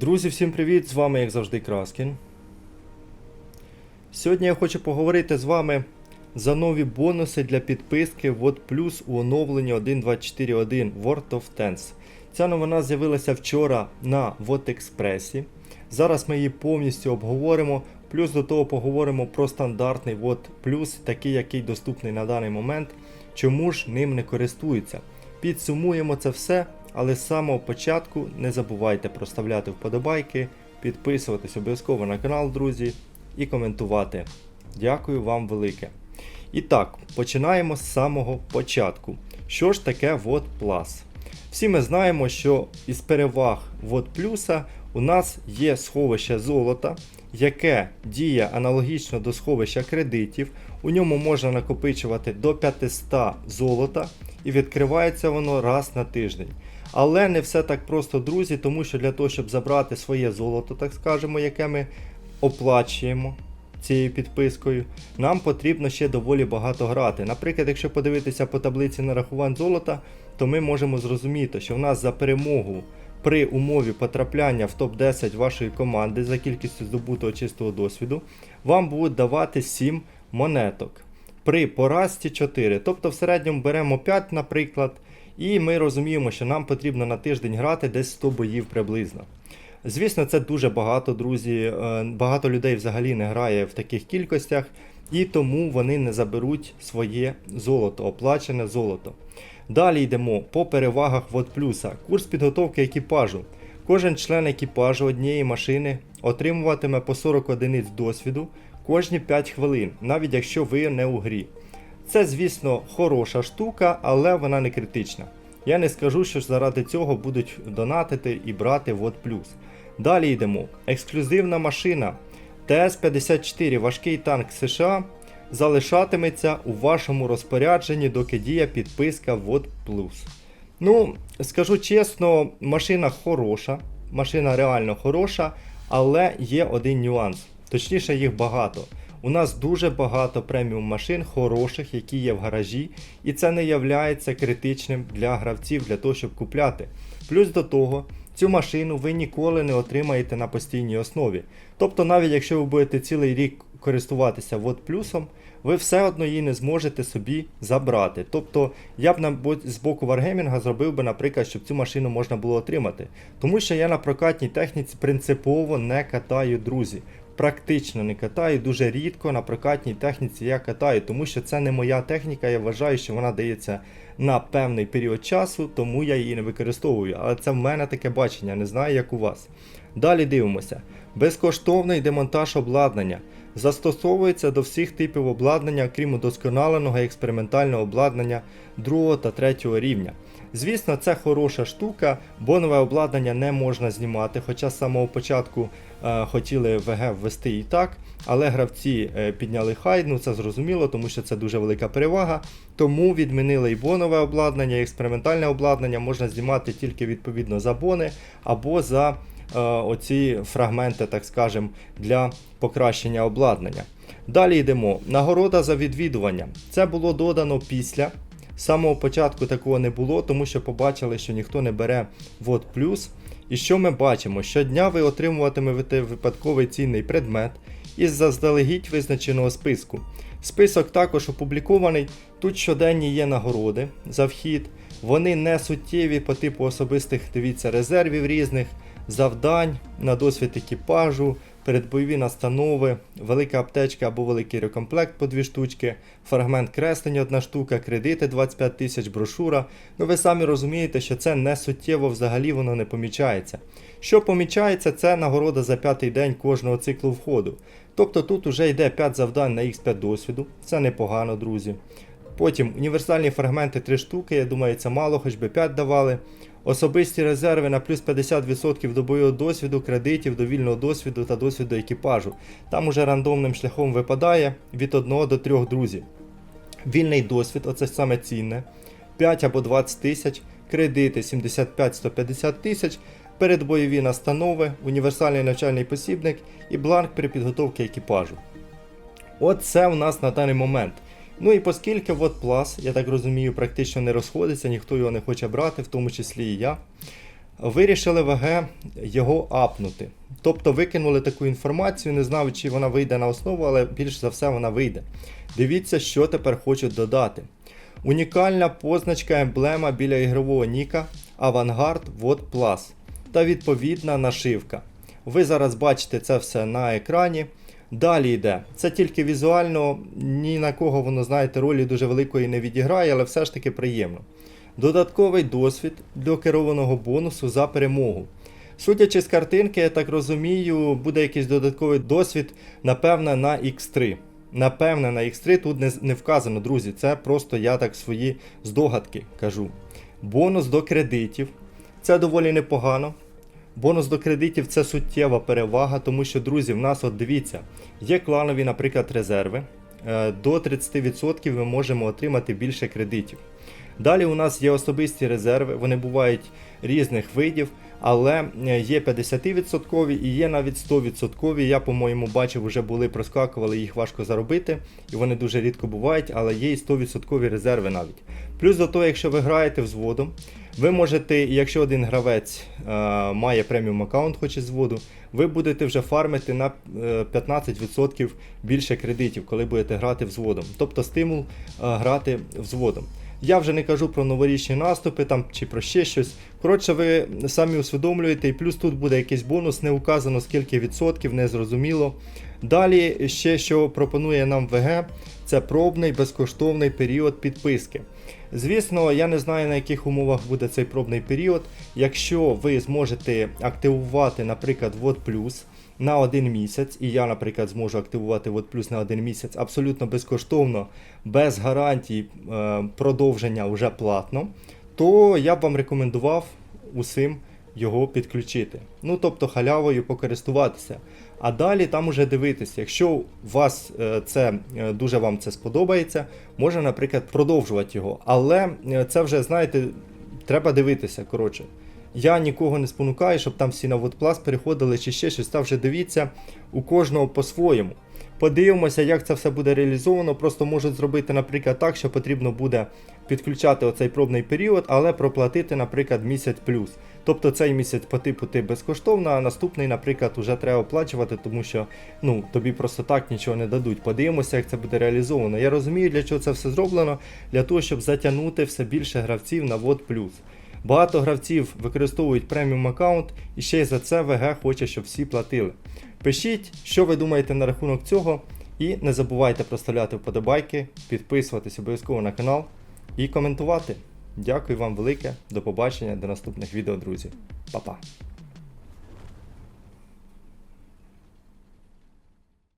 Друзі, всім привіт! З вами, як завжди, Краскін. Сьогодні я хочу поговорити з вами за нові бонуси для підписки WOT Plus у оновленні 1.24.1 World of Tanks. Ця новина з'явилася вчора на WattExpress. Зараз ми її повністю обговоримо. Плюс до того поговоримо про стандартний WOT Plus, такий, який доступний на даний момент. Чому ж ним не користуються? Підсумуємо це все, але з самого початку не забувайте проставляти вподобайки, підписуватись обов'язково на канал, друзі, і коментувати. Дякую вам велике. І так, починаємо з самого початку. Що ж таке WOT Plus? Всі ми знаємо, що із переваг WOT Plus у нас є сховище золота, яке діє аналогічно до сховища кредитів. У ньому можна накопичувати до 500 золота і відкривається воно раз на тиждень. Але не все так просто, друзі, тому що для того, щоб забрати своє золото, так скажемо, яке ми оплачуємо цією підпискою, нам потрібно ще доволі багато грати. Наприклад, якщо подивитися по таблиці нарахувань золота, то ми можемо зрозуміти, що в нас за перемогу при умові потрапляння в топ-10 вашої команди за кількістю здобутого чистого досвіду, вам будуть давати 7 монеток. При поразці 4. Тобто в середньому беремо 5, наприклад, і ми розуміємо, що нам потрібно на тиждень грати десь 100 боїв приблизно. Звісно, це дуже багато, друзі. Е, Багато людей взагалі не грає в таких кількостях, і тому вони не заберуть своє золото, оплачене золото. Далі йдемо по перевагах Вот Плюса. Курс підготовки екіпажу. Кожен член екіпажу однієї машини отримуватиме по 40 одиниць досвіду кожні 5 хвилин, навіть якщо ви не у грі. Це, звісно, хороша штука, але вона не критична. Я не скажу, що заради цього будуть донатити і брати Вот. Далі йдемо. Ексклюзивна машина ТС-54 важкий танк США залишатиметься у вашому розпорядженні, доки діє підписка Вот Плюс. Ну, скажу чесно, машина хороша, машина реально хороша, але є один нюанс. Точніше, їх багато. У нас дуже багато преміум машин хороших, які є в гаражі, і це не є критичним для гравців для того, щоб купляти. Плюс до того, цю машину ви ніколи не отримаєте на постійній основі. Тобто, навіть якщо ви будете цілий рік користуватися вот плюсом, ви все одно її не зможете собі забрати. Тобто я б на з боку Wargaming зробив би, наприклад, щоб цю машину можна було отримати. Тому що я на прокатній техніці принципово не катаю друзі. Практично не катаю, дуже рідко на прокатній техніці я катаю, тому що це не моя техніка. Я вважаю, що вона дається на певний період часу, тому я її не використовую. Але це в мене таке бачення, не знаю як у вас. Далі дивимося. Безкоштовний демонтаж обладнання. Застосовується до всіх типів обладнання, крім удосконаленого експериментального обладнання 2 та 3 рівня. Звісно, це хороша штука, бо нове обладнання не можна знімати, хоча з самого початку е, хотіли ВГ ввести і так, але гравці е, підняли хай, ну це зрозуміло, тому що це дуже велика перевага. Тому відмінили і бонове обладнання, і експериментальне обладнання можна знімати тільки відповідно за бони або за оці фрагменти, так скажем, для покращення обладнання. Далі йдемо. Нагорода за відвідування. Це було додано після. З самого початку такого не було, тому що побачили, що ніхто не бере вот плюс. І що ми бачимо? Щодня ви отримуватимете випадковий цінний предмет із заздалегідь визначеного списку. Список також опублікований. Тут щоденні є нагороди за вхід. Вони не суттєві по типу особистих дивіться, резервів різних, завдань на досвід екіпажу, передбойові настанови, велика аптечка або великий рекомплект по дві штучки, фрагмент креслення одна штука, кредити 25 тисяч, брошура. Ну ви самі розумієте, що це не суттєво взагалі воно не помічається. Що помічається, це нагорода за п'ятий день кожного циклу входу. Тобто тут уже йде 5 завдань на X5 досвіду, це непогано, друзі. Потім універсальні фрагменти 3 штуки, я думаю, це мало, хоч би 5 давали. Особисті резерви на плюс 50% до бойового досвіду, кредитів, до вільного досвіду та досвіду екіпажу. Там уже рандомним шляхом випадає від 1 до 3 друзів. Вільний досвід, оце саме цінне. 5 або 20 тисяч, кредити 75-150 тисяч, передбойові настанови, універсальний навчальний посібник і бланк при підготовці екіпажу. От це в нас на даний момент. Ну і оскільки вот Plus, я так розумію, практично не розходиться, ніхто його не хоче брати, в тому числі і я, вирішили ВГ його апнути. Тобто викинули таку інформацію, не знаю, чи вона вийде на основу, але більш за все вона вийде. Дивіться, що тепер хочуть додати. Унікальна позначка емблема біля ігрового ніка VOD Plus та відповідна нашивка. Ви зараз бачите це все на екрані. Далі йде. Це тільки візуально, ні на кого воно, знаєте, ролі дуже великої не відіграє, але все ж таки приємно. Додатковий досвід для керованого бонусу за перемогу. Судячи з картинки, я так розумію, буде якийсь додатковий досвід, напевне, на X3. Напевне, на X3 тут не, не вказано, друзі. Це просто я так свої здогадки кажу. Бонус до кредитів. Це доволі непогано. Бонус до кредитів це суттєва перевага, тому що, друзі, в нас, от дивіться, є кланові, наприклад, резерви. Е, До 30% ми можемо отримати більше кредитів. Далі у нас є особисті резерви, вони бувають різних видів, але е, є 50% і є навіть 100%. Я, по-моєму, бачив, вже були проскакували, їх важко заробити, і вони дуже рідко бувають, але є і 100% резерви навіть. Плюс до того, якщо ви граєте взводом, ви можете, якщо один гравець е, має преміум аккаунт, хоч і з воду, ви будете вже фармити на е, 15% більше кредитів, коли будете грати взводом. Тобто стимул е, грати взводом. Я вже не кажу про новорічні наступи там чи про ще щось. Коротше, ви самі усвідомлюєте, і плюс тут буде якийсь бонус, не указано скільки відсотків, не зрозуміло. Далі ще що пропонує нам ВГ, це пробний безкоштовний період підписки. Звісно, я не знаю на яких умовах буде цей пробний період. Якщо ви зможете активувати, наприклад, Плюс на один місяць, і я, наприклад, зможу активувати Вот Плюс на один місяць абсолютно безкоштовно, без гарантій е, продовження вже платно, то я б вам рекомендував усім його підключити. Ну, тобто халявою покористуватися. А далі там уже дивитися, якщо вас е, це е, дуже вам це сподобається, можна, наприклад, продовжувати його. Але е, це вже, знаєте, треба дивитися. Коротше. Я нікого не спонукаю, щоб там всі на WordPlus переходили чи ще щось. Та вже дивіться у кожного по-своєму. Подивимося, як це все буде реалізовано. Просто можуть зробити, наприклад, так, що потрібно буде підключати оцей пробний період, але проплатити, наприклад, місяць плюс. Тобто цей місяць по типу ти безкоштовно, а наступний, наприклад, вже треба оплачувати, тому що ну, тобі просто так нічого не дадуть. Подивимося, як це буде реалізовано. Я розумію, для чого це все зроблено, для того, щоб затягнути все більше гравців на Вот Плюс. Багато гравців використовують преміум аккаунт і ще й за це ВГ хоче, щоб всі платили. Пишіть, що ви думаєте на рахунок цього, і не забувайте проставляти вподобайки, підписуватись обов'язково на канал і коментувати. Дякую вам велике, до побачення, до наступних відео, друзі. Па-па!